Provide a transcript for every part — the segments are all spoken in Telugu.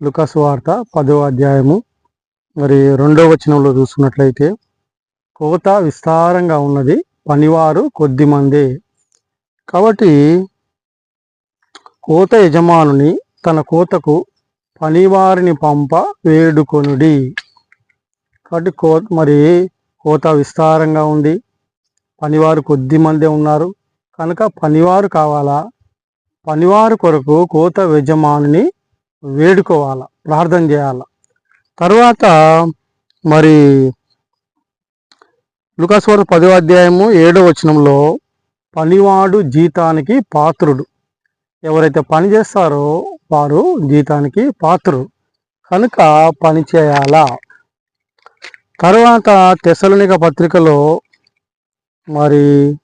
లుకాసు వార్త పదవ అధ్యాయము మరి రెండో వచనంలో చూసుకున్నట్లయితే కోత విస్తారంగా ఉన్నది పనివారు కొద్ది మందే. కాబట్టి కోత యజమానుని తన కోతకు పనివారిని పంప వేడుకొనుడి. కాబట్టి కో మరి కోత విస్తారంగా ఉంది పనివారు కొద్ది మందే ఉన్నారు. కనుక పనివారు కావాలా? పనివారు కొరకు కోత యజమానుని వేడుకోవాల ప్రార్థన చేయాల. తర్వాత మరి లుకాస్వర పదో అధ్యాయము ఏడో వచనంలో పనివాడు జీతానికి పాత్రుడు. ఎవరైతే పని చేస్తారో వారు జీతానికి పాత్రుడు. కనుక పని చేయాలా. తర్వాత తెసలునిక పత్రికలో మరి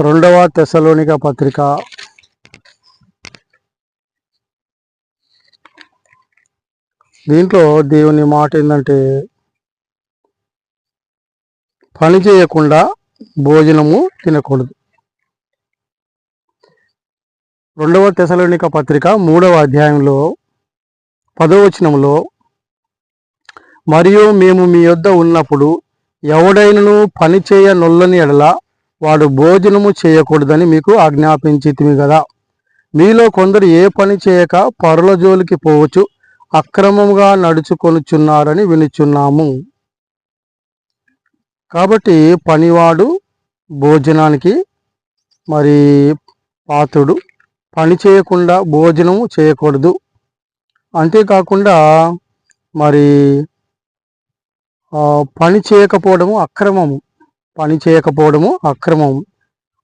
రెండవ తెసలోనిక పత్రిక దీంట్లో దేవుని మాట ఏంటంటే పని చేయకుండా భోజనము తినకూడదు. రెండవ తెసలోనిక పత్రిక మూడవ అధ్యాయంలో పదవచనంలో మరియు మేము మీ యొద్ద ఉన్నప్పుడు ఎవడైనను పని చేయ నొల్లని ఎడల వాడు భోజనము చేయకూడదని మీకు ఆజ్ఞాపించితిమి కదా మీలో కొందరు ఏ పని చేయక పరుల జోలికి పోవచ్చు అక్రమంగా నడుచుకొనుచున్నారని వినుచున్నాము. కాబట్టి పనివాడు భోజనానికి మరి పాత్రుడు పని చేయకుండా భోజనము చేయకూడదు. అంతేకాకుండా మరి పని చేయకపోవడము అక్రమము. పని చేయకపోవడము అక్రమము.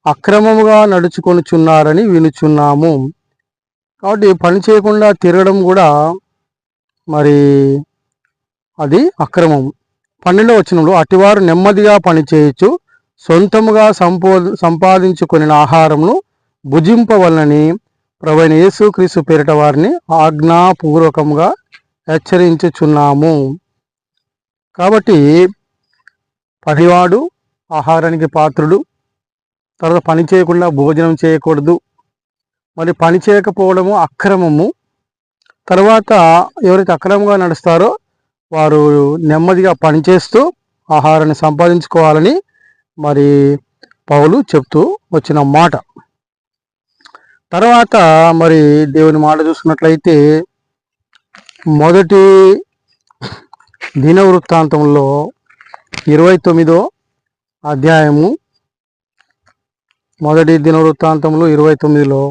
అక్రమముగా నడుచుకొనుచున్నారని వినుచున్నాము. కాబట్టి పని చేయకుండా తిరగడం కూడా మరి అది అక్రమం. పన్నెండవ వచనంలో అటివారు నెమ్మదిగా పనిచేయచ్చు సొంతముగా సంపో సంపాదించుకుని ఆహారమును భుజింపవలనని ప్రవైన యేసుక్రీస్తు పేరిట వారిని ఆజ్ఞాపూర్వకంగా హెచ్చరించుచున్నాము. కాబట్టి పనివాడు ఆహారానికి పాత్రుడు తర్వాత పని చేయకుండా భోజనం చేయకూడదు. మరి పని చేయకపోవడము అక్రమము తర్వాత ఎవరైతే అక్రమంగా నడుస్తారో వారు నెమ్మదిగా పనిచేస్తూ ఆహారాన్ని సంపాదించుకోవాలని మరి పౌలు చెప్తూ వచ్చిన మాట. తర్వాత మరి దేవుని మాట చూసుకున్నట్లయితే మొదటి దిన వృత్తాంతంలో ఇరవై తొమ్మిదో అధ్యాయము మొదటి దిన వృత్తాంతంలో ఇరవై తొమ్మిదిలో